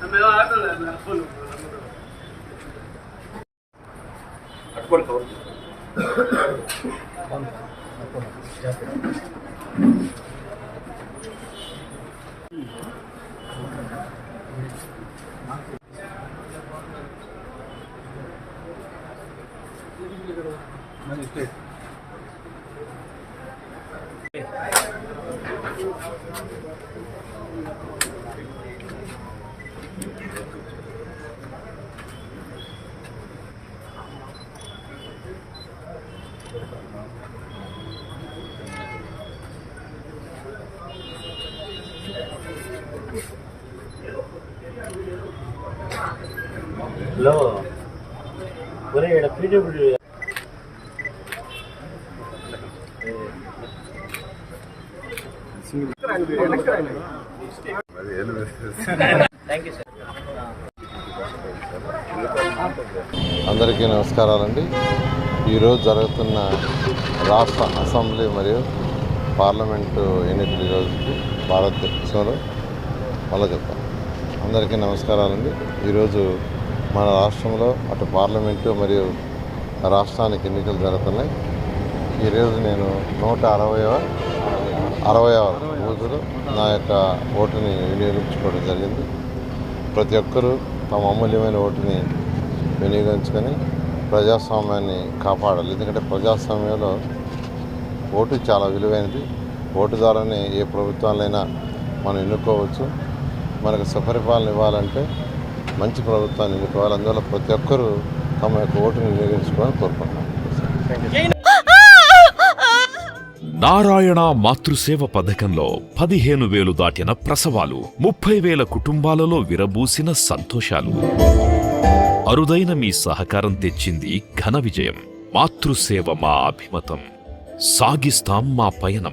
No me va a dar la, la. Thank you. Hello. ఒరే ఇక్కడ PW అందరికీ నమస్కారాలండి. ఈరోజు జరుగుతున్న రాష్ట్ర అసెంబ్లీ మరియు పార్లమెంటు ఎన్నికల రోజుకి భారతదేశంలో మళ్ళీ అందరికీ నమస్కారాలండి. ఈరోజు మన రాష్ట్రంలో అటు పార్లమెంటు మరియు రాష్ట్రానికి ఎన్నికలు జరుగుతున్నాయి. ఈరోజు నేను నూట అరవైవ అరవైవ రోజులు నా యొక్క ఓటుని వినియోగించుకోవడం జరిగింది. ప్రతి ఒక్కరూ తమ అమూల్యమైన ఓటుని వినియోగించుకొని ప్రజాస్వామ్యాన్ని కాపాడాలి. ఎందుకంటే ప్రజాస్వామ్యంలో ఓటు చాలా విలువైనది. ఓటు ద్వారానే ఏ ప్రభుత్వాలైనా మనం ఎన్నుకోవచ్చు. మనకు సుపరిపాలన ఇవ్వాలంటే మంచి ప్రభుత్వాన్ని ఎన్నుకోవాలి అందువల్ల ప్రతి ఒక్కరూ తమ యొక్క ఓటుని వినియోగించుకోవాలని కోరుకుంటున్నాను నారాయణ మాతృసేవ పథకంలో పదిహేను వేలు దాటిన ప్రసవాలు ముప్పై వేల కుటుంబాలలో విరబూసిన సంతోషాలు. అరుదైన మీ సహకారం తెచ్చింది ఘన విజయం. మాతృసేవ మా అభిమతం. సాగిస్తాం మా పయనం.